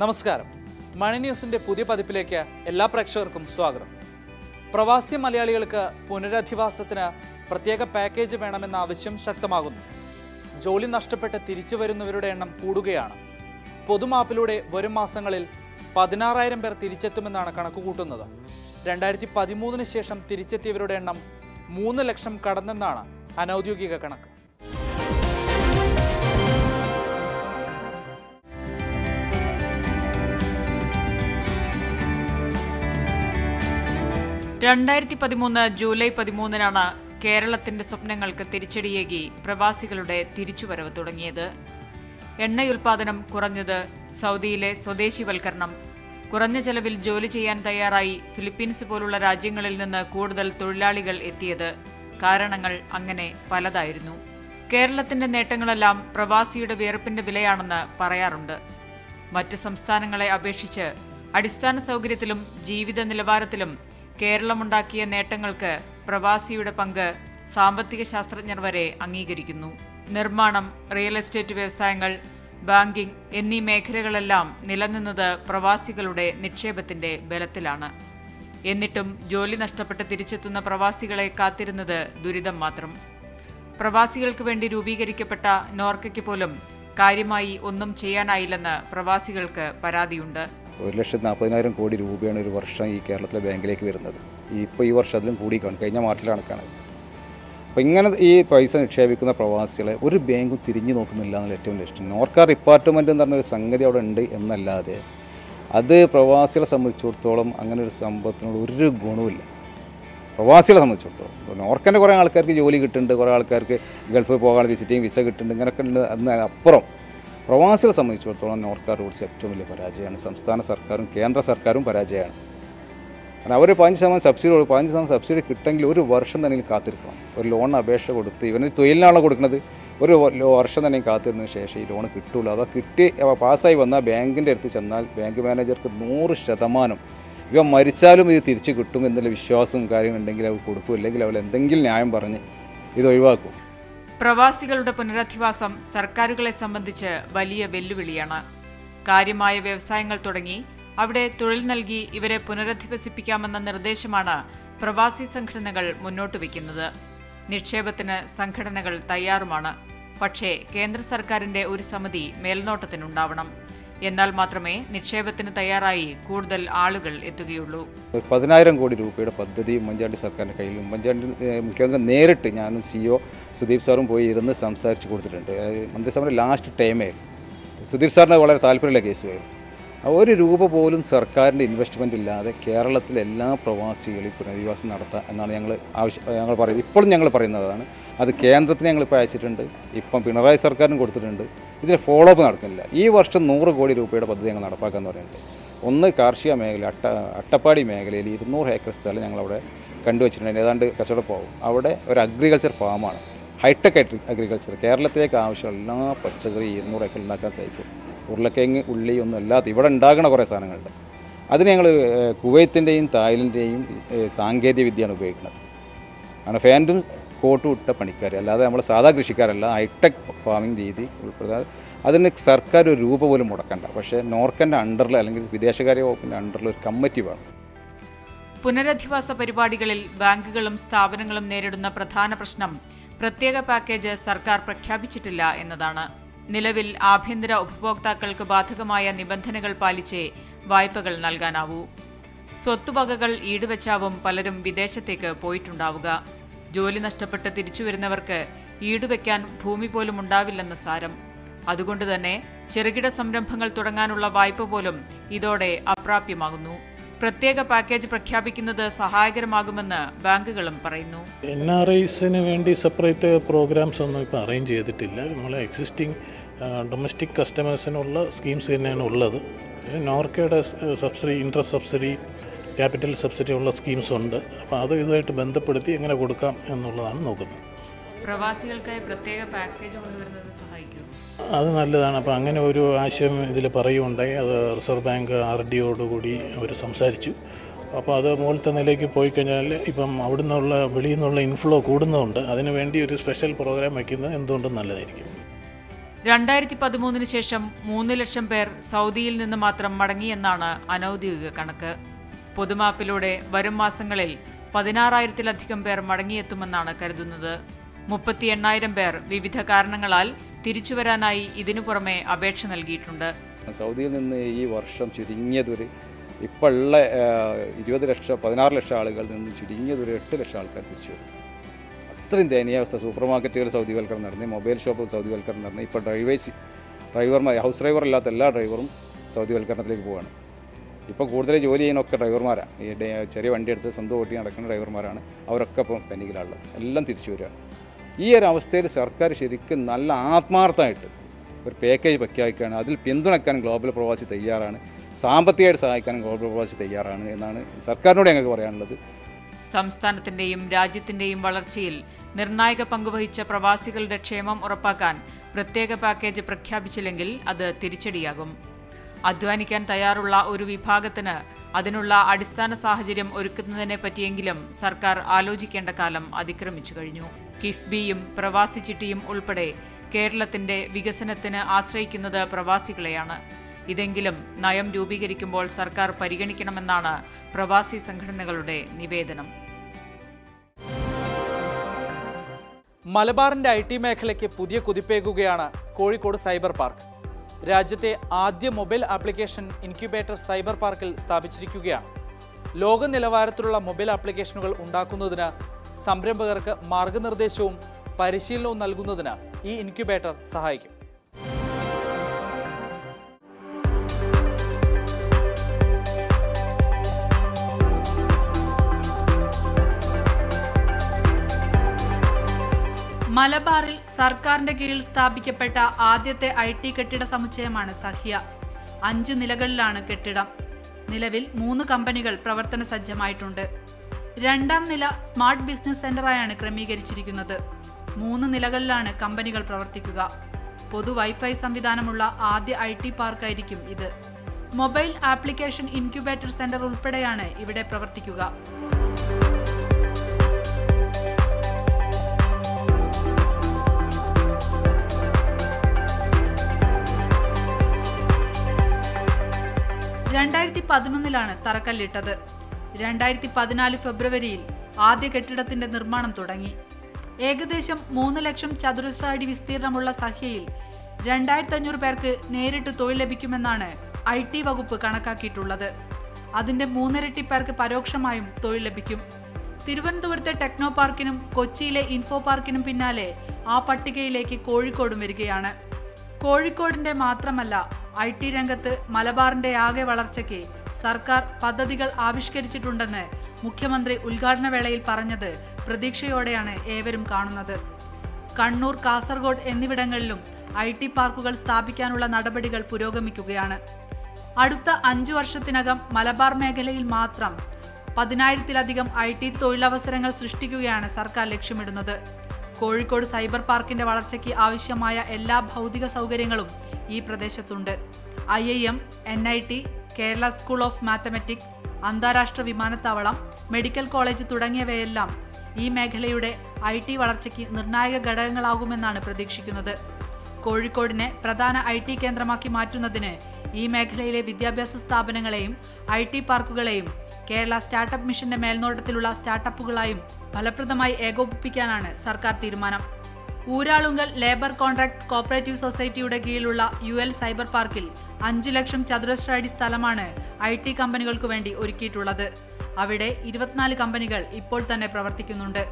നമസ്കാരം. മണി ന്യൂസിന്റെ പുതിയ പതിപ്പിലേക്ക് എല്ലാ പ്രേക്ഷകർക്കും സ്വാഗതം. പ്രവാസി മലയാളികൾക്ക് പുനരധിവാസത്തിന് പ്രത്യേക പാക്കേജ് വേണമെന്ന ആവശ്യം ശക്തമാകുന്നു. ജോലി നഷ്ടപ്പെട്ട് തിരിച്ചു വരുന്നവരുടെ എണ്ണം കൂടുകയാണ്. പൊതുമാപ്പിലൂടെ വരും മാസങ്ങളിൽ പതിനാറായിരം പേർ തിരിച്ചെത്തുമെന്നാണ് കണക്കുകൂട്ടുന്നത്. രണ്ടായിരത്തി പതിമൂന്നിന് ശേഷം തിരിച്ചെത്തിയവരുടെ എണ്ണം മൂന്ന് ലക്ഷം കടന്നെന്നാണ് അനൗദ്യോഗിക കണക്ക്. രണ്ടായിരത്തി പതിമൂന്ന് ജൂലൈ പതിമൂന്നിനാണ് കേരളത്തിന്റെ സ്വപ്നങ്ങൾക്ക് തിരിച്ചടിയേകി പ്രവാസികളുടെ തിരിച്ചുവരവ് തുടങ്ങിയത്. എണ്ണയുൽപാദനം കുറഞ്ഞത് സൗദിയിലെ സ്വദേശിവൽക്കരണം. കുറഞ്ഞ ചെലവിൽ ജോലി ചെയ്യാൻ തയ്യാറായി ഫിലിപ്പീൻസ് പോലുള്ള രാജ്യങ്ങളിൽ നിന്ന് കൂടുതൽ തൊഴിലാളികൾ എത്തിയത്. കാരണങ്ങൾ അങ്ങനെ പലതായിരുന്നു. കേരളത്തിന്റെ നേട്ടങ്ങളെല്ലാം പ്രവാസിയുടെ വിയർപ്പിന്റെ വിലയാണെന്ന് പറയാറുണ്ട്. മറ്റ് സംസ്ഥാനങ്ങളെ അപേക്ഷിച്ച് അടിസ്ഥാന സൗകര്യത്തിലും ജീവിത നിലവാരത്തിലും കേരളമുണ്ടാക്കിയ നേട്ടങ്ങൾക്ക് പ്രവാസിയുടെ പങ്ക് സാമ്പത്തിക ശാസ്ത്രജ്ഞർ വരെ അംഗീകരിക്കുന്നു. നിർമ്മാണം റിയൽ എസ്റ്റേറ്റ് വ്യവസായങ്ങൾ ബാങ്കിംഗ് എന്നീ മേഖലകളെല്ലാം നിലനിന്നത് പ്രവാസികളുടെ നിക്ഷേപത്തിന്റെ ബലത്തിലാണ്. എന്നിട്ടും ജോലി നഷ്ടപ്പെട്ട് തിരിച്ചെത്തുന്ന പ്രവാസികളെ കാത്തിരുന്നത് ദുരിതം മാത്രം. പ്രവാസികൾക്ക് വേണ്ടി രൂപീകരിക്കപ്പെട്ട നോർക്കയ്ക്ക് പോലും കാര്യമായി ഒന്നും ചെയ്യാനായില്ലെന്ന് പ്രവാസികൾക്ക് പരാതിയുണ്ട്. ഒരു ലക്ഷത്തി നാൽപ്പതിനായിരം കോടി രൂപയാണ് ഒരു വർഷം ഈ കേരളത്തിലെ ബാങ്കിലേക്ക് വരുന്നത്. ഇപ്പോൾ ഈ വർഷം അതിലും കൂടി കാണും. കഴിഞ്ഞ മാർച്ചിലെ കണക്കാണ്. അപ്പോൾ ഇങ്ങനെ ഈ പൈസ നിക്ഷേപിക്കുന്ന പ്രവാസികളെ ഒരു ബാങ്കും തിരിഞ്ഞു നോക്കുന്നില്ല എന്നുള്ള ഏറ്റവും ലക്ഷ്യം. നോർക്കാർ ഡിപ്പാർട്ട്മെന്റ് എന്ന് പറഞ്ഞൊരു സംഗതി അവിടെ ഉണ്ട് എന്നല്ലാതെ അത് പ്രവാസികളെ സംബന്ധിച്ചിടത്തോളം അങ്ങനെ ഒരു സംഭവത്തിനോട് ഒരു ഗുണവുമില്ല. പ്രവാസികളെ സംബന്ധിച്ചിടത്തോളം. നോർക്കന്റെ കുറേ ആൾക്കാർക്ക് ജോലി കിട്ടുന്നുണ്ട്. കുറേ ആൾക്കാർക്ക് ഗൾഫിൽ പോകാൻ വിസിറ്റിംഗ് വിസ കിട്ടുന്നുണ്ട്. ഇങ്ങനെയൊക്കെ ഉണ്ട്. അന്ന് അപ്പുറം പ്രവാസികളെ സംബന്ധിച്ചിടത്തോളം നോർക്ക റൂട്ട്സ് ഏറ്റവും വലിയ പരാജയമാണ്. സംസ്ഥാന സർക്കാരും കേന്ദ്ര സർക്കാരും പരാജയമാണ്. അവർ പതിനഞ്ച് ശതമാനം സബ്സിഡി കൊടുക്കും പതിനഞ്ച് ശതമാനം സബ്സിഡി കിട്ടെങ്കിൽ ഒരു വർഷം തന്നെ കാത്തിരിക്കണം. ഒരു ലോൺ അപേക്ഷ കൊടുത്ത് ഇവന് തൊഴിലിനാണല്ലോ കൊടുക്കുന്നത്. ഒരു വർഷം തന്നെ കാത്തിരുന്നതിന് ശേഷം ഈ ലോൺ കിട്ടുള്ളൂ അതോ കിട്ടി പാസ്സായി വന്നാൽ ബാങ്കിന്റെ അടുത്ത് ചെന്നാൽ ബാങ്ക് മാനേജർക്ക് നൂറ് ശതമാനം. ഇവ മരിച്ചാലും ഇത് തിരിച്ചു കിട്ടും എന്നുള്ള വിശ്വാസവും കാര്യമുണ്ടെങ്കിൽ അവർ കൊടുക്കും. അല്ലെങ്കിൽ അവൾ എന്തെങ്കിലും ന്യായം പറഞ്ഞ് ഇത് ഒഴിവാക്കും. പ്രവാസികളുടെ പുനരധിവാസം സർക്കാരുകളെ സംബന്ധിച്ച് വലിയ വെല്ലുവിളിയാണ്. കാര്യമായ വ്യവസായങ്ങൾ തുടങ്ങി അവിടെ തൊഴിൽ നൽകി ഇവരെ പുനരധിവസിപ്പിക്കാമെന്ന നിർദ്ദേശമാണ് പ്രവാസി സംഘടനകൾ മുന്നോട്ട് വയ്ക്കുന്നത്. നിക്ഷേപത്തിന് സംഘടനകൾ തയ്യാറുമാണ്. പക്ഷേ കേന്ദ്ര സർക്കാരിന്റെ ഒരു സമിതി മേൽനോട്ടത്തിനുണ്ടാവണം. എന്നാൽ മാത്രമേ നിക്ഷേപത്തിന് തയ്യാറായി കൂടുതൽ ആളുകൾ എത്തുകയുള്ളൂ. പതിനായിരം കോടി രൂപയുടെ പദ്ധതി ഉമ്മൻചാണ്ടി സർക്കാരിന്റെ കയ്യിൽ ഉമ്മൻചാണ്ടി മുഖ്യമന്ത്രി നേരിട്ട് ഞാനും സി ഒ സുദീപ് സാറും പോയി ഇരുന്ന് സംസാരിച്ച് കൊടുത്തിട്ടുണ്ട്. മന്ത്രിസഭയുടെ ലാസ്റ്റ് ടൈമേ സുദീപ് സാറിന് വളരെ താല്പര്യമുള്ള കേസുമായിരുന്നു ഒരു രൂപ പോലും സർക്കാരിന്റെ ഇൻവെസ്റ്റ്മെന്റ് ഇല്ലാതെ കേരളത്തിലെ എല്ലാ പ്രവാസികളെയും പുനരധിവാസം നടത്താം എന്നാണ് ഞങ്ങൾ ആവശ്യം ഞങ്ങൾ പറയുന്നത്. ഇപ്പോഴും ഞങ്ങൾ പറയുന്നതാണ്. അത് കേന്ദ്രത്തിന് ഞങ്ങളിപ്പോൾ അയച്ചിട്ടുണ്ട്. ഇപ്പം പിണറായി സർക്കാരിനും കൊടുത്തിട്ടുണ്ട്. ഇതിന് ഫോളോ അപ്പ് നടക്കുന്നില്ല. ഈ വർഷം നൂറ് കോടി രൂപയുടെ പദ്ധതി ഞങ്ങൾ നടപ്പാക്കാമെന്ന് പറയുന്നുണ്ട് ഒന്ന് കാർഷിക മേഖല അട്ട അട്ടപ്പാടി മേഖലയിൽ ഇരുന്നൂറ് ഏക്കർ സ്ഥലം ഞങ്ങളവിടെ കണ്ടുവച്ചിട്ടുണ്ട്. ഏതാണ്ട് കച്ചവടപ്പാവും അവിടെ ഒരു അഗ്രികൾച്ചർ ഫാമാണ് ഹൈടെക് അഗ്രികൾച്ചർ കേരളത്തിലേക്ക് ആവശ്യമുള്ള എല്ലാ പച്ചക്കറി ഇരുന്നൂറ് ഏക്കർ ഉണ്ടാക്കാൻ സാധിക്കും ഉരുളക്കിഴങ്ങ് ഉള്ളി ഒന്നും അല്ലാത്ത ഇവിടെ ഉണ്ടാകുന്ന കുറേ സാധനങ്ങളുണ്ട്. അതിന് ഞങ്ങൾ കുവൈത്തിന്റെയും തായ്ലൻഡിന്റെയും സാങ്കേതിക വിദ്യയാണ് ഉപയോഗിക്കുന്നത്. ആണ് ഫാന്റും കോട്ടും ഇട്ട പണിക്കാർ അല്ലാതെ നമ്മൾ സാധാ കൃഷിക്കാരല്ല ഹൈടെക് ഫാമിംഗ് രീതി ഉൾപ്പെടുത്താതെ അതിന് സർക്കാർ ഒരു രൂപ പോലും മുടക്കണ്ട. പക്ഷേ നോർക്കന്റെ അണ്ടറിൽ അല്ലെങ്കിൽ വിദേശകാര്യ വകുപ്പിന്റെ അണ്ടറിൽ ഒരു കമ്മിറ്റി വേണം. പുനരധിവാസ പരിപാടികളിൽ ബാങ്കുകളും സ്ഥാപനങ്ങളും നേരിടുന്ന പ്രധാന പ്രശ്നം പ്രത്യേക പാക്കേജ് സർക്കാർ പ്രഖ്യാപിച്ചിട്ടില്ല എന്നതാണ്. നിലവിൽ ആഭ്യന്തര ഉപഭോക്താക്കൾക്ക് ബാധകമായ നിബന്ധനകൾ പാലിച്ചേ വായ്പകൾ നൽകാനാവൂ. സ്വത്തുവകകൾ ഈടുവച്ചാവും പലരും വിദേശത്തേക്ക് പോയിട്ടുണ്ടാവുക. ജോലി നഷ്ടപ്പെട്ട് തിരിച്ചു വരുന്നവർക്ക് ഈടുവയ്ക്കാൻ ഭൂമി പോലും ഉണ്ടാവില്ലെന്ന് സാരം. അതുകൊണ്ട് തന്നെ ചെറുകിട സംരംഭങ്ങൾ തുടങ്ങാനുള്ള വായ്പ പോലും ഇതോടെ അപ്രാപ്യമാകുന്നു. പ്രത്യേക പാക്കേജ് പ്രഖ്യാപിക്കുന്നത് സഹായകരമാകുമെന്ന് ബാങ്കുകളും പറയുന്നു. എൻ ആർ ഐസിന് വേണ്ടി സെപ്പറേറ്റ് പ്രോഗ്രാംസ് ഒന്നും ഇപ്പോൾ അറേഞ്ച് ചെയ്തിട്ടില്ല. നമ്മളെ എക്സിസ്റ്റിംഗ് ഡൊമസ്റ്റിക് കസ്റ്റമേഴ്സിനുള്ള സ്കീംസ് തന്നെയാണ് ഉള്ളത്. നോർക്കയുടെ subsidy interest subsidy capital subsidy ഉള്ള സ്കീംസ് ഉണ്ട്. അപ്പോൾ അത് ഇതുമായിട്ട് ബന്ധപ്പെടുത്തി എങ്ങനെ കൊടുക്കാം എന്നുള്ളതാണ് നോക്കുന്നത്. പ്രവാസികൾക്കായി പ്രത്യേക പാക്കേജ് കൊണ്ടുവരുന്നത് സഹായിക്കും അത് നല്ലതാണ്. അപ്പോൾ അങ്ങനെ ഒരു ആശയം ഇതിൽ പറയുകയുണ്ടായി. അത് റിസർവ് ബാങ്ക് ആർ ഡി കൂടി അവർ സംസാരിച്ചു. അപ്പോൾ അത് മുകളിലത്തെ നിലയ്ക്ക് പോയി കഴിഞ്ഞാൽ ഇപ്പം അവിടെ നിന്നുള്ള വെളിയിൽ നിന്നുള്ള ഇൻഫ്ലോ കൂടുന്നതുകൊണ്ട് അതിന് വേണ്ടി ഒരു സ്പെഷ്യൽ പ്രോഗ്രാം വയ്ക്കുന്നത് എന്തുകൊണ്ടും നല്ലതായിരിക്കും. രണ്ടായിരത്തി പതിമൂന്നിന് ശേഷം മൂന്ന് ലക്ഷം പേർ സൗദിയിൽ നിന്ന് മാത്രം മടങ്ങിയെന്നാണ് അനൌദ്യോഗിക കണക്ക്. പൊതുമാപ്പിലൂടെ വരും മാസങ്ങളിൽ പതിനാറായിരത്തിലധികം പേർ മടങ്ങിയെത്തുമെന്നാണ് കരുതുന്നത്. മുപ്പത്തി എണ്ണായിരം പേർ വിവിധ കാരണങ്ങളാൽ തിരിച്ചുവരാനായി ഇതിനു പുറമെ അപേക്ഷ നൽകിയിട്ടുണ്ട്. സൗദിയിൽ നിന്ന് ഈ വർഷം ചുരുങ്ങിയതൊരു ഇപ്പോൾ ഉള്ള ഇരുപത് ലക്ഷം പതിനാറ് ലക്ഷം ആളുകളിൽ നിന്ന് ചുരുങ്ങിയതൊരു എട്ട് ലക്ഷം ആൾക്കാർ തിരിച്ചു വരും. അത്രയും ദയനീയാവസ്ഥ സൂപ്പർ മാർക്കറ്റുകൾ സൗദിവൽക്കരണം നടന്നു മൊബൈൽ ഷോപ്പ് സൗദിവൽക്കരണം നടന്നു ഇപ്പോൾ ഡ്രൈവേഴ്സ് ഡ്രൈവർമാർ ഹൗസ് ഡ്രൈവർ അല്ലാത്ത എല്ലാ ഡ്രൈവറും സൗദിവൽക്കരണത്തിലേക്ക് പോവുകയാണ് ഇപ്പോൾ കൂടുതൽ ജോലി ചെയ്യുന്നൊക്കെ ഡ്രൈവർമാരാണ് ഈ ചെറിയ വണ്ടി എടുത്ത് സ്വന്തം ഓട്ടി നടക്കുന്ന ഡ്രൈവർമാരാണ്. അവരൊക്കെ ഇപ്പം പെൻഡിങ്ങിലുള്ളത് എല്ലാം തിരിച്ചു വരികയാണ്. ഈ ഒരു അവസ്ഥയിൽ സർക്കാർ ശരിക്കും നല്ല ആത്മാർത്ഥമായിട്ട് ഒരു പാക്കേജ് പ്രഖ്യാപിക്കുകയാണ് അതിൽ പിന്തുണയ്ക്കാൻ ഗ്ലോബൽ പ്രവാസി തയ്യാറാണ്. സാമ്പത്തികമായിട്ട് സഹായിക്കാൻ ഗ്ലോബൽ പ്രവാസി തയ്യാറാണ് എന്നാണ് സർക്കാരിനോട് ഞങ്ങൾക്ക് പറയാനുള്ളത്. സംസ്ഥാനത്തിന്റെയും രാജ്യത്തിന്റെയും വളർച്ചയിൽ നിർണായക പങ്കുവഹിച്ച പ്രവാസികളുടെ ക്ഷേമം ഉറപ്പാക്കാൻ പ്രത്യേക പാക്കേജ് പ്രഖ്യാപിച്ചില്ലെങ്കിൽ അത് തിരിച്ചടിയാകും. അധ്വാനിക്കാൻ തയ്യാറുള്ള ഒരു വിഭാഗത്തിന് അതിനുള്ള അടിസ്ഥാന സാഹചര്യം ഒരുക്കുന്നതിനെ പറ്റിയെങ്കിലും സർക്കാർ ആലോചിക്കേണ്ട കാലം അതിക്രമിച്ചു കഴിഞ്ഞു. കിഫ്ബിയും പ്രവാസി ചിട്ടിയും ഉൾപ്പെടെ കേരളത്തിന്റെ വികസനത്തിന് ആശ്രയിക്കുന്നത് പ്രവാസികളെയാണ്. ഇതെങ്കിലും നയം രൂപീകരിക്കുമ്പോൾ സർക്കാർ പരിഗണിക്കണമെന്നാണ് പ്രവാസി സംഘടനകളുടെ നിവേദനം. മലബാറിന്റെ ഐ ടി മേഖലയ്ക്ക് പുതിയ കുതിപ്പേകുകയാണ് കോഴിക്കോട് സൈബർ പാർക്ക്. രാജ്യത്തെ ആദ്യ മൊബൈൽ ആപ്ലിക്കേഷൻ ഇൻക്യുബേറ്റർ സൈബർ പാർക്കിൽ സ്ഥാപിച്ചിരിക്കുകയാണ്. ലോക നിലവാരത്തിലുള്ള മൊബൈൽ ആപ്ലിക്കേഷനുകൾ ഉണ്ടാക്കുന്നതിന് സംരംഭകർക്ക് മാർഗനിർദ്ദേശവും പരിശീലനവും നൽകുന്നതിന് ഈ ഇൻക്യുബേറ്റർ സഹായിക്കും. മലബാറിൽ സർക്കാരിന്റെ കീഴിൽ സ്ഥാപിക്കപ്പെട്ട ആദ്യത്തെ ഐ ടി കെട്ടിട സമുച്ചയമാണ് സഹ്യ അഞ്ച് നിലകളിലാണ് കെട്ടിടം. നിലവിൽ മൂന്ന് കമ്പനികൾ പ്രവർത്തന സജ്ജമായിട്ടുണ്ട്. രണ്ടാം നില സ്മാർട്ട് ബിസിനസ് സെന്ററായാണ് ക്രമീകരിച്ചിരിക്കുന്നത്. മൂന്ന് നിലകളിലാണ് കമ്പനികൾ പ്രവർത്തിക്കുക. പൊതു വൈഫൈ സംവിധാനമുള്ള ആദ്യ ഐ ടി പാർക്കായിരിക്കും ഇത്. മൊബൈൽ ആപ്ലിക്കേഷൻ ഇൻക്യുബേറ്റർ സെന്റർ ഉൾപ്പെടെയാണ് ഇവിടെ പ്രവർത്തിക്കുക. രണ്ടായിരത്തി പതിനൊന്നിലാണ് തറക്കല്ലിട്ടത്. രണ്ടായിരത്തി പതിനാല് ഫെബ്രുവരിയിൽ ആദ്യ കെട്ടിടത്തിന്റെ നിർമ്മാണം തുടങ്ങി. ഏകദേശം മൂന്ന് ലക്ഷം ചതുരശ്ര അടി വിസ്തീർണമുള്ള സഹ്യയിൽ രണ്ടായിരത്തി അഞ്ഞൂറ് പേർക്ക് നേരിട്ട് തൊഴിൽ ലഭിക്കുമെന്നാണ് ഐ ടി വകുപ്പ് കണക്കാക്കിയിട്ടുള്ളത്. അതിന്റെ മൂന്നിരട്ടി പേർക്ക് പരോക്ഷമായും തൊഴിൽ ലഭിക്കും. തിരുവനന്തപുരത്തെ ടെക്നോ പാർക്കിനും കൊച്ചിയിലെ ഇൻഫോ പാർക്കിനും പിന്നാലെ ആ പട്ടികയിലേക്ക് കോഴിക്കോടും വരികയാണ്. കോഴിക്കോടിന്റെ മാത്രമല്ല ഐ ടി രംഗത്ത് മലബാറിന്റെ ആകെ വളർച്ചയ്ക്ക് സർക്കാർ പദ്ധതികൾ ആവിഷ്കരിച്ചിട്ടുണ്ടെന്ന് മുഖ്യമന്ത്രി ഉദ്ഘാടന വേളയിൽ പറഞ്ഞത് പ്രതീക്ഷയോടെയാണ് ഏവരും കാണുന്നത്. കണ്ണൂർ കാസർഗോഡ് എന്നിവിടങ്ങളിലും ഐ ടി പാർക്കുകൾ സ്ഥാപിക്കാനുള്ള നടപടികൾ പുരോഗമിക്കുകയാണ്. അടുത്ത അഞ്ചു വർഷത്തിനകം മലബാർ മേഖലയിൽ മാത്രം പതിനായിരത്തിലധികം ഐ ടി തൊഴിലവസരങ്ങൾ സൃഷ്ടിക്കുകയാണ് സർക്കാർ ലക്ഷ്യമിടുന്നത്. കോഴിക്കോട് സൈബർ പാർക്കിന്റെ വളർച്ചയ്ക്ക് ആവശ്യമായ എല്ലാ ഭൗതിക സൗകര്യങ്ങളും ഈ പ്രദേശത്തുണ്ട്. I I M N I T Kerala school of mathematics അന്താരാഷ്ട്ര വിമാനത്താവളം മെഡിക്കൽ കോളേജ് തുടങ്ങിയവയെല്ലാം ഈ മേഖലയുടെ ഐ ടി വളർച്ചയ്ക്ക് നിർണായക ഘടകങ്ങളാകുമെന്നാണ് പ്രതീക്ഷിക്കുന്നത്. കോഴിക്കോടിനെ പ്രധാന ഐ ടി കേന്ദ്രമാക്കി മാറ്റുന്നതിന് ഈ മേഖലയിലെ വിദ്യാഭ്യാസ സ്ഥാപനങ്ങളെയും ഐ ടി പാർക്കുകളെയും കേരള സ്റ്റാർട്ടപ്പ് മിഷന്റെ മേൽനോട്ടത്തിലുള്ള സ്റ്റാർട്ടപ്പുകളായും ഫലപ്രദമായി ഏകോപിപ്പിക്കാനാണ് സർക്കാർ തീരുമാനം. ഊരാളുങ്കൽ ലേബർ കോൺട്രാക്ട് കോപ്പറേറ്റീവ് സൊസൈറ്റിയുടെ കീഴിലുള്ള യു എൽ സൈബർ പാർക്കിൽ അഞ്ചു ലക്ഷം ചതുരശ്ര അടി സ്ഥലമാണ് ഐ ടി കമ്പനികൾക്കു വേണ്ടി ഒരുക്കിയിട്ടുള്ളത്. അവിടെ ഇരുപത്തിനാല് കമ്പനികൾ ഇപ്പോൾ തന്നെ പ്രവർത്തിക്കുന്നുണ്ട്.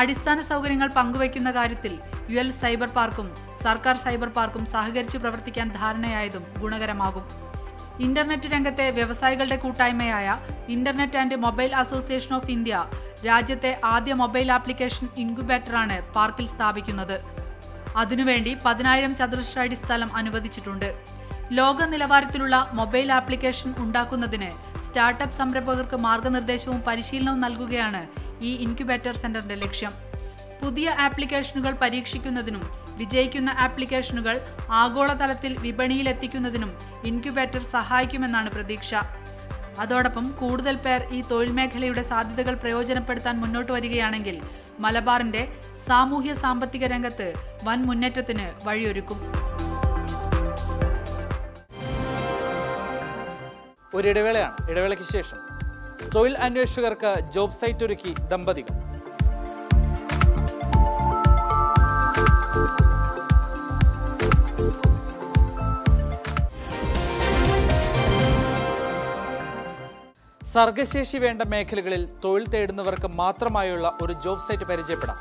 അടിസ്ഥാന സൗകര്യങ്ങൾ പങ്കുവയ്ക്കുന്ന കാര്യത്തിൽ യു എൽ സൈബർ പാർക്കും സർക്കാർ സൈബർ പാർക്കും സഹകരിച്ചു പ്രവർത്തിക്കാൻ ധാരണയായതും ഗുണകരമാകും. ഇന്റർനെറ്റ് രംഗത്തെ വ്യവസായികളുടെ കൂട്ടായ്മയായ internet and mobile association of India രാജ്യത്തെ ആദ്യ മൊബൈൽ ആപ്ലിക്കേഷൻ ഇൻക്യുബേറ്ററാണ് പാർക്കിൽ സ്ഥാപിക്കുന്നത്. അതിനുവേണ്ടി പതിനായിരം ചതുരശ്ര അടി സ്ഥലം അനുവദിച്ചിട്ടുണ്ട്. ലോക നിലവാരത്തിലുള്ള മൊബൈൽ ആപ്ലിക്കേഷൻ ഉണ്ടാക്കുന്നതിന് സ്റ്റാർട്ടപ്പ് സംരംഭകർക്ക് മാർഗനിർദ്ദേശവും പരിശീലനവും നൽകുകയാണ് ഈ ഇൻക്യുബേറ്റർ സെന്ററിന്റെ ലക്ഷ്യം. പുതിയ ആപ്ലിക്കേഷനുകൾ പരീക്ഷിക്കുന്നതിനും വിജയിക്കുന്ന ആപ്ലിക്കേഷനുകൾ ആഗോളതലത്തിൽ വിപണിയിലെത്തിക്കുന്നതിനും ഇൻക്യുബേറ്റർ സഹായിക്കുമെന്നാണ് പ്രതീക്ഷ. അതോടൊപ്പം കൂടുതൽ പേർ ഈ തൊഴിൽ മേഖലയുടെ സാധ്യതകൾ പ്രയോജനപ്പെടുത്താൻ മുന്നോട്ട് വരികയാണെങ്കിൽ മലബാറിന്റെ സാമൂഹ്യ സാമ്പത്തിക രംഗത്ത് വൻ മുന്നേറ്റത്തിന് വഴിയൊരുക്കും. ഒരു ഇടവേളയാണ് ഇടവേളയ്ക്ക് ശേഷം. തൊഴിൽ അന്വേഷകർക്ക് ജോബ് സൈറ്റ് ഒരുക്കി ദമ്പതികൾ. സർഗശേഷി വേണ്ട മേഖലകളിൽ തൊഴിൽ തേടുന്നവർക്ക് മാത്രമായുള്ള ഒരു ജോബ് സൈറ്റ് പരിചയപ്പെടാം.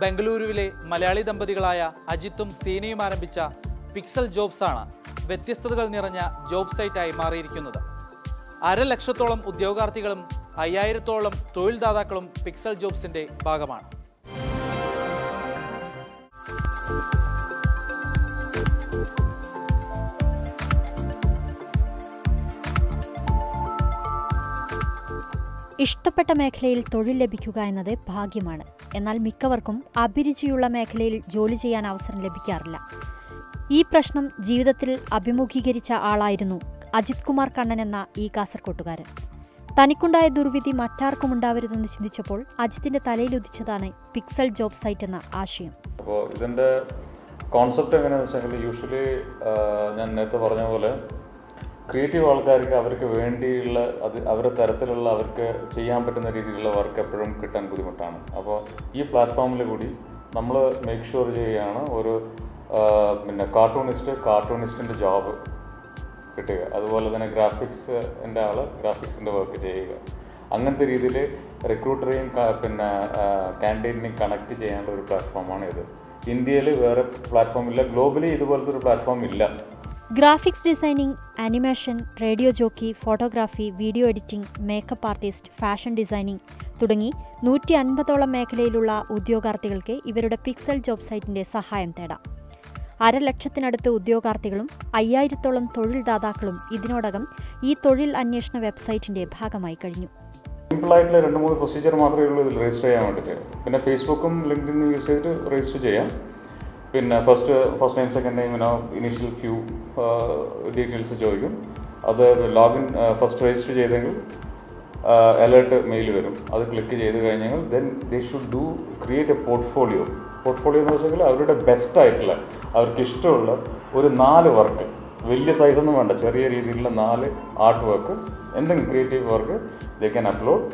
ബംഗളൂരുവിലെ മലയാളി ദമ്പതികളായ അജിത്തും സീനയും ആരംഭിച്ച പിക്സൽ ജോബ്സ് ആണ് വ്യത്യസ്തതകൾ നിറഞ്ഞ ജോബ് സൈറ്റായി മാറിയിരിക്കുന്നത്. അര ലക്ഷത്തോളം ഉദ്യോഗാർത്ഥികളും അയ്യായിരത്തോളം തൊഴിൽദാതാക്കളും പിക്സൽ ജോബ്സിന്റെ ഭാഗമാണ്. ഇഷ്ടപ്പെട്ട മേഖലയിൽ തൊഴിൽ ലഭിക്കുക എന്നത് ഭാഗ്യമാണ്. എന്നാൽ മിക്കവർക്കും അഭിരുചിയുള്ള മേഖലയിൽ ജോലി ചെയ്യാൻ അവസരം ലഭിക്കാറില്ല. ഈ പ്രശ്നം ജീവിതത്തിൽ അഭിമുഖീകരിച്ച ആളായിരുന്നു അജിത് കുമാർ കണ്ണൻ എന്ന ഈ കാസർകോട്ടുകാരൻ. തനിക്കുണ്ടായ ദുർവിധി മറ്റാർക്കും ഉണ്ടാവരുതെന്ന് ചിന്തിച്ചപ്പോൾ അജിത്തിന്റെ തലയിൽ ഉദിച്ചതാണ് പിക്സൽ ജോബ് സൈറ്റ് എന്ന ആശയം. അപ്പോൾ ഇതിന്റെ കോൺസെപ്റ്റ് എങ്ങനെയാണെന്ന് വെച്ചാൽ യൂഷ്വലി ഞാൻ നേരത്തെ പറഞ്ഞ പോലെ ക്രിയേറ്റീവ് ആൾക്കാർക്ക് അവർക്ക് വേണ്ടിയുള്ള അത് അവരുടെ തരത്തിലുള്ള അവർക്ക് ചെയ്യാൻ പറ്റുന്ന രീതിയിലുള്ള വർക്ക് എപ്പോഴും കിട്ടാൻ ബുദ്ധിമുട്ടാണ്. അപ്പോൾ ഈ പ്ലാറ്റ്ഫോമിൽ കൂടി നമ്മൾ മേക്ക് ഷുവർ ചെയ്യുകയാണ് ഒരു പിന്നെ കാർട്ടൂണിസ്റ്റ് കാർട്ടൂണിസ്റ്റിന്റെ ജോബ് കിട്ടുക. അതുപോലെ തന്നെ ഗ്രാഫിക്സ് എന്റെ ആൾ ഗ്രാഫിക്സിന്റെ വർക്ക് ചെയ്യുക. അങ്ങനത്തെ രീതിയിൽ റിക്രൂട്ടറെയും പിന്നെ കാൻഡിഡേറ്റിനെയും കണക്ട് ചെയ്യാനുള്ള ഒരു പ്ലാറ്റ്ഫോമാണ് ഇത്. ഇന്ത്യയിൽ വേറെ പ്ലാറ്റ്ഫോം ഇല്ല. ഗ്ലോബലി ഇതുപോലത്തെ ഒരു പ്ലാറ്റ്ഫോം ഇല്ല. Graphics designing animation radio jockey photography video editing makeup artist fashion designing തുടങ്ങി നൂറ്റി അൻപതോളം മേഖലയിലുള്ള ഉദ്യോഗാർത്ഥികൾക്ക് ഇവരുടെ പിക്സൽ ജോബ് സൈറ്റിന്റെ സഹായം തേടാം. അരലക്ഷത്തിനടുത്ത് ഉദ്യോഗാർത്ഥികളും അയ്യായിരത്തോളം തൊഴിൽദാതാക്കളും ഇതിനോടകം ഈ തൊഴിൽ അന്വേഷണ വെബ്സൈറ്റിന്റെ ഭാഗമായി കഴിഞ്ഞു. സിമ്പിളായിട്ടുള്ള രണ്ട് മൂന്ന് പ്രൊസീജിയർ മാത്രമേ ഉള്ളൂ ഇതിൽ രജിസ്റ്റർ ചെയ്യാൻ വേണ്ടിയിട്ട്. പിന്നെ ഫേസ്ബുക്കും ലിങ്ക്ഡിൻ യൂസ് ചെയ്തിട്ട് രജിസ്റ്റർ ചെയ്യാം. പിന്നെ ഫസ്റ്റ് ഫസ്റ്റ് നെയിം സെക്കൻഡ് നെയിമിനോ ഇനീഷ്യൽ ഫ്യൂ ഡീറ്റെയിൽസ് ചോദിക്കും. അത് ലോഗിൻ ഫസ്റ്റ് രജിസ്റ്റർ ചെയ്തെങ്കിൽ അലേർട്ട് മെയിൽ വരും. അത് ക്ലിക്ക് ചെയ്ത് കഴിഞ്ഞാൽ then they should do create a portfolio portfolio എന്ന് വെച്ചെങ്കിൽ അവരുടെ ബെസ്റ്റ് ആയിട്ടുള്ള അവർക്ക് ഇഷ്ടമുള്ള ഒരു നാല് വർക്ക് വലിയ സൈസൊന്നും വേണ്ട ചെറിയ രീതിയിലുള്ള നാല് ആർട്ട് വർക്ക് എന്തെങ്കിലും creative work they can upload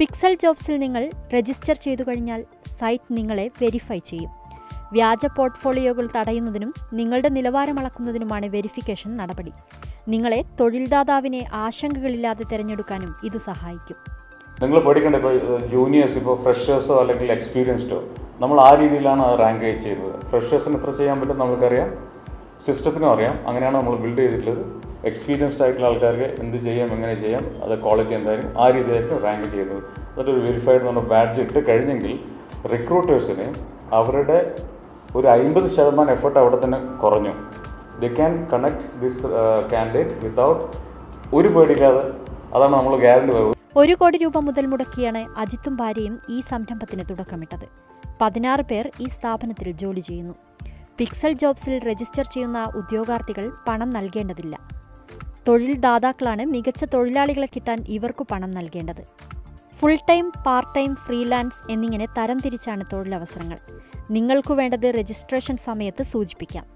pixel ജോബ്സിൽ നിങ്ങൾ രജിസ്റ്റർ ചെയ്തു കഴിഞ്ഞാൽ സൈറ്റ് നിങ്ങളെ വെരിഫൈ ചെയ്യും. വ്യാജ പോർട്ട്ഫോളിയോകൾ തടയുന്നതിനും നിങ്ങളുടെ നിലവാരം അളക്കുന്നതിനുമാണ് വെരിഫിക്കേഷൻ നടപടി. നിങ്ങളെ തൊഴിൽദാതാവിനെ ആശങ്കകളില്ലാതെ തിരഞ്ഞെടുക്കാനും ഇത് സഹായിക്കും. നിങ്ങൾ പേടിക്കേണ്ട ഇപ്പോൾ ജൂനിയേഴ്സ് ഇപ്പോൾ ഫ്രഷേഴ്സോ അല്ലെങ്കിൽ എക്സ്പീരിയൻസ്ഡോ നമ്മൾ ആ രീതിയിലാണ് റാങ്ക് ചെയ്യുന്നത് ഫ്രഷേഴ്സിന് എത്ര ചെയ്യാൻ പറ്റും നമുക്കറിയാം സിസ്റ്റത്തിനും അറിയാം. അങ്ങനെയാണ് നമ്മൾ ബിൽഡ് ചെയ്തിട്ടുള്ളത്. എക്സ്പീരിയൻസ്ഡ് ആയിട്ടുള്ള ആൾക്കാർക്ക് എന്ത് ചെയ്യാം എങ്ങനെ ചെയ്യാം അത് ക്വാളിറ്റി എന്തായാലും ആ രീതിയിലായിരിക്കും റാങ്ക് ചെയ്യുന്നത് എന്നിട്ട് ഒരു വെരിഫൈഡ് നമ്മുടെ ബാഡ്ജ് ഇട്ട് കഴിഞ്ഞെങ്കിൽ റിക്രൂട്ടേഴ്സിന് അവരുടെ ഒരു അൻപത് ശതമാനം എഫർട്ട് അവിടെ തന്നെ കുറഞ്ഞു. They can connect this candidate without ഒരു പേടിക്കാതെ അതാണ് നമ്മൾ ഗ്യാരണ്ടി ഒരു കോടി രൂപ മുതൽ മുടക്കിയാണ് അജിത്തും ഭാര്യയും ഈ സംരംഭത്തിന് തുടക്കമിട്ടത്. പതിനാറ് പേർ ഈ സ്ഥാപനത്തിൽ ജോലി ചെയ്യുന്നു. പിക്സൽ ജോബ്സിൽ രജിസ്റ്റർ ചെയ്യുന്ന ഉദ്യോഗാർത്ഥികൾ പണം നൽകേണ്ടതില്ല. തൊഴിൽ ദാതാക്കളാണ് മികച്ച തൊഴിലാളികളെ കിട്ടാൻ ഇവർക്കു പണം നൽകേണ്ടത്. Full time part time freelance എന്നിങ്ങനെ തരംതിരിച്ചാണ് തൊഴിലവസരങ്ങൾ. നിങ്ങൾക്കു വേണ്ടത് രജിസ്ട്രേഷൻ സമയത്ത് സൂചിപ്പിക്കാം.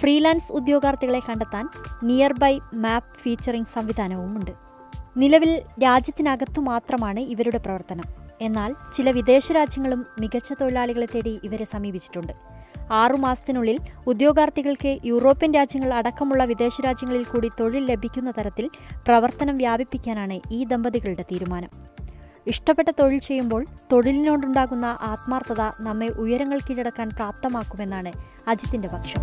ഫ്രീലാൻസ് ഉദ്യോഗാർത്ഥികളെ കണ്ടെത്താൻ നിയർ ബൈ മാപ്പ് ഫീച്ചറിംഗ് സംവിധാനവുമുണ്ട് നിലവിൽ രാജ്യത്തിനകത്തു മാത്രമാണ് ഇവരുടെ പ്രവർത്തനം. എന്നാൽ ചില വിദേശ രാജ്യങ്ങളും മികച്ച തൊഴിലാളികളെ തേടി ഇവരെ സമീപിച്ചിട്ടുണ്ട്. ആറുമാസത്തിനുള്ളിൽ ഉദ്യോഗാർത്ഥികൾക്ക് യൂറോപ്യൻ രാജ്യങ്ങൾ അടക്കമുള്ള വിദേശ രാജ്യങ്ങളിൽ കൂടി തൊഴിൽ ലഭിക്കുന്ന തരത്തിൽ പ്രവർത്തനം വ്യാപിപ്പിക്കാനാണ് ഈ ദമ്പതികളുടെ തീരുമാനം. ഇഷ്ടപ്പെട്ട തൊഴിൽ ചെയ്യുമ്പോൾ തൊഴിലിനോടുണ്ടാകുന്ന ആത്മാർത്ഥത നമ്മെ ഉയരങ്ങൾ കീഴടക്കാൻ പ്രാപ്തമാക്കുമെന്നാണ് അജിത്തിന്റെ പക്ഷം.